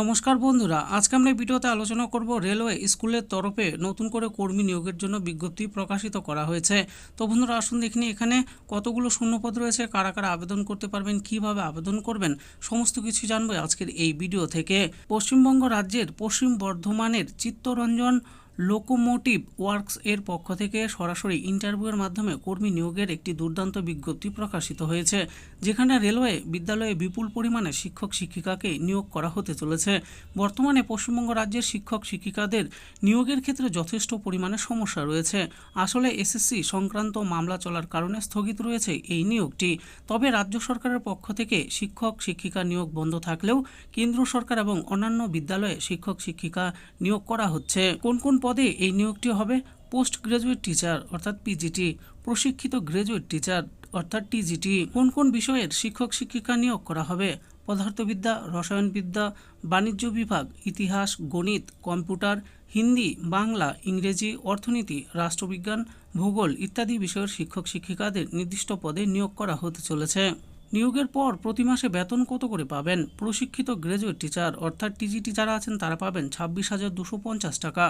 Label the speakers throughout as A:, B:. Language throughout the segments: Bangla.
A: নমস্কার বন্ধুরা, আজকে আমরা এই ভিডিওতে আলোচনা করব রেলওয়ে স্কুলের তরফে নতুন করে কর্মী নিয়োগের জন্য বিজ্ঞপ্তি প্রকাশিত করা হয়েছে। তো বন্ধুরা, আসুন দেখিনি এখানে কতগুলো শূন্যপদ রয়েছে, কারা কারা আবেদন করতে পারবেন, কীভাবে আবেদন করবেন, সমস্ত কিছু জানব আজকের এই ভিডিও থেকে। পশ্চিমবঙ্গ রাজ্যের পশ্চিম বর্ধমানের চিত্তরঞ্জন লোকোমোটিভ ওয়ার্কস এর পক্ষ থেকে সরাসরি ইন্টারভিউয়ের মাধ্যমে কর্মী নিয়োগের একটি দুর্দান্ত বিজ্ঞপ্তি প্রকাশিত হয়েছে, যেখানে রেলওয়ে বিদ্যালয়ে বিপুল পরিমাণে শিক্ষক শিক্ষিকাকে নিয়োগ করা হতে চলেছে। বর্তমানে পশ্চিমবঙ্গ রাজ্যের শিক্ষক শিক্ষিকাদের নিয়োগের ক্ষেত্রে যথেষ্ট পরিমাণে সমস্যা রয়েছে। আসলে এসএসসি সংক্রান্ত মামলা চলার কারণে স্থগিত রয়েছে এই নিয়োগটি। তবে রাজ্য সরকারের পক্ষ থেকে শিক্ষক শিক্ষিকা নিয়োগ বন্ধ থাকলেও কেন্দ্র সরকার এবং অন্যান্য বিদ্যালয়ে শিক্ষক শিক্ষিকা নিয়োগ করা হচ্ছে। কোন কোন এই নিয়োগটি হবে পোস্ট গ্রাজুয়েট টিচার, অর্থাৎ পিজিটি প্রশিক্ষিত গ্রাজুয়েট টিচার, অর্থাৎ টিজিটি কোন কোন বিষয়ের শিক্ষক শিক্ষিকা নিয়োগ করা হবে? পদার্থবিদ্যা, রসায়নবিদ্যা, বাণিজ্য বিভাগ, ইতিহাস, গণিত, কম্পিউটার, হিন্দি, বাংলা, ইংরেজি, অর্থনীতি, রাষ্ট্রবিজ্ঞান, ভূগোল ইত্যাদি বিষয়ের শিক্ষক শিক্ষিকাদের নির্দিষ্ট পদে নিয়োগ করা হতে চলেছে। নিয়োগের পর প্রতি মাসে বেতন কত করে পাবেন? প্রশিক্ষিত গ্র্যাজুয়েট টিচার অর্থাৎ টিজিটি যারা আছেন, তারা পাবেন ছাব্বিশ হাজার দুশো পঞ্চাশ টাকা।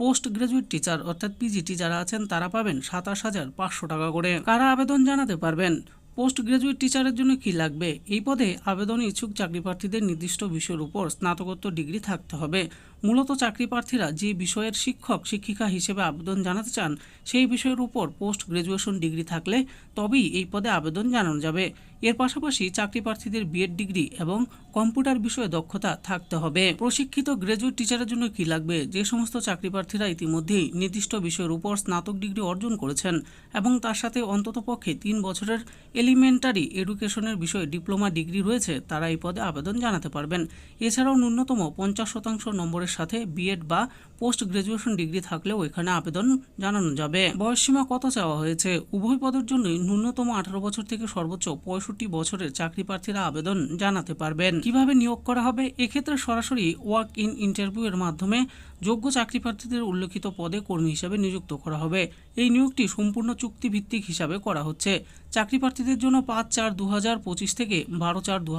A: পোস্ট গ্রাজুয়েট টিচার অর্থাৎ পিজিটি যারা আছেন, তারা পাবেন সাতাশ হাজার পাঁচশো টাকা করে। কারা আবেদন জানাতে পারবেন? পোস্ট গ্রাজুয়েট টিচারের জন্য কি লাগবে? এই পদে আবেদন ইচ্ছুক চাকরি প্রার্থীদের নির্দিষ্ট বিষয়ের উপর স্নাতকোত্তর ডিগ্রি থাকতে হবে। মূলত চাকরি প্রার্থীরা যে বিষয়ের শিক্ষক, শিক্ষিকা হিসেবে আবেদন জানাতে চান, সেই বিষয়ের উপর পোস্ট গ্রাজুয়েশন ডিগ্রি থাকলে তবেই এই পদে আবেদন জানানো যাবে। এর পাশাপাশি চাকরি প্রার্থীদের বিএড ডিগ্রি এবং কম্পিউটার বিষয়ে দক্ষতা থাকতে হবে। প্রশিক্ষিত গ্রাজুয়েট টিচারের জন্য কি লাগবে? যে সমস্ত চাকরি প্রার্থীরা ইতিমধ্যেই নির্দিষ্ট বিষয়ের উপর স্নাতক ডিগ্রি অর্জন করেছেন এবং তার সাথে অন্ততপক্ষে তিন বছরের এলিমেন্টারি এডুকেশনের বিষয়ে ডিপ্লোমা ডিগ্রি রয়েছে, তারা এই পদে আবেদন জানাতে পারবেন। এছাড়াও ন্যূনতম পঞ্চাশ শতাংশ নম্বরের সাথে বিএড বা পোস্ট গ্রাজুয়েশন ডিগ্রি থাকলেও এখানে আবেদন জানানো যাবে। বয়সসীমা কত চাওয়া হয়েছে? উভয় পদের জন্যই ন্যূনতম আঠারো বছর থেকে সর্বোচ্চ পঁয়ষট্টি বছরের চাকরি প্রার্থীরা আবেদন জানাতে পারবেন। কীভাবে নিয়োগ করা হবে? এক্ষেত্রে সরাসরি ওয়ার্ক ইন ইন্টারভিউ এর মাধ্যমে যোগ্য চাকরি প্রার্থীদের উল্লেখিত পদে কর্মী হিসাবে নিযুক্ত করা হবে। এই নিয়োগটি সম্পূর্ণ চুক্তিভিত্তিক হিসাবে করা হচ্ছে। চাকরি প্রার্থীদের জন্য পাঁচ চার দু হাজার পঁচিশ থেকে বারো চার দু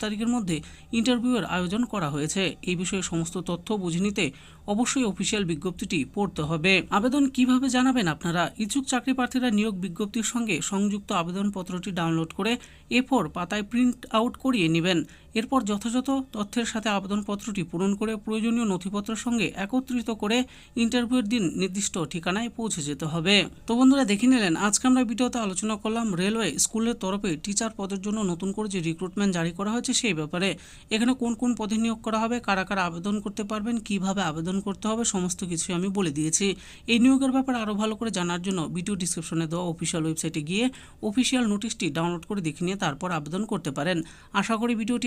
A: তারিখের মধ্যে ইন্টারভিউয়ের আয়োজন করা হয়েছে। এই বিষয়ে সমস্ত তথ্য বুঝে নিতে অবশ্যই অফিসিয়াল বিজ্ঞপ্তিটি পড়তে হবে। আবেদন কীভাবে জানাবেন আপনারা? ইচ্ছুক চাকরি প্রার্থীরা নিয়োগ বিজ্ঞপ্তির সঙ্গে সংযুক্ত আবেদনপত্রটি ডাউনলোড করে এ ফোর পাতায় প্রিন্ট আউট করিয়ে নেবেন। এরপর যথাযথ তথ্যের সাথে আবেদনপত্রটি পূরণ করে প্রয়োজনীয় নথিপত্রের সঙ্গে একত্রিত করে ইন্টারভিউয়ের দিন নির্দিষ্ট ঠিকানায় পৌঁছে যেতে হবে। তো বন্ধুরা, দেখে নিলেন, আজকে আমরা ভিডিওতে আলোচনা করলাম রেলওয়ে স্কুলের তরফে টিচার পদের জন্য নতুন করে যে রিক্রুটমেন্ট জারি করা হয়েছে সেই ব্যাপারে। এখানে কোন কোন পদে নিয়োগ করা হবে, কারা কারা আবেদন করতে পারবেন, কীভাবে আবেদন করতে হবে, সমস্ত কিছু আমি বলে দিয়েছি। এই নিয়োগের ব্যাপারে আরও ভালো করে জানার জন্য ভিডিও ডিসক্রিপশনে দেওয়া অফিসিয়াল ওয়েবসাইটে গিয়ে অফিসিয়াল নোটিশটি ডাউনলোড করে দেখে নিয়ে তারপর আবেদন করতে পারেন। আশা করি ভিডিওটি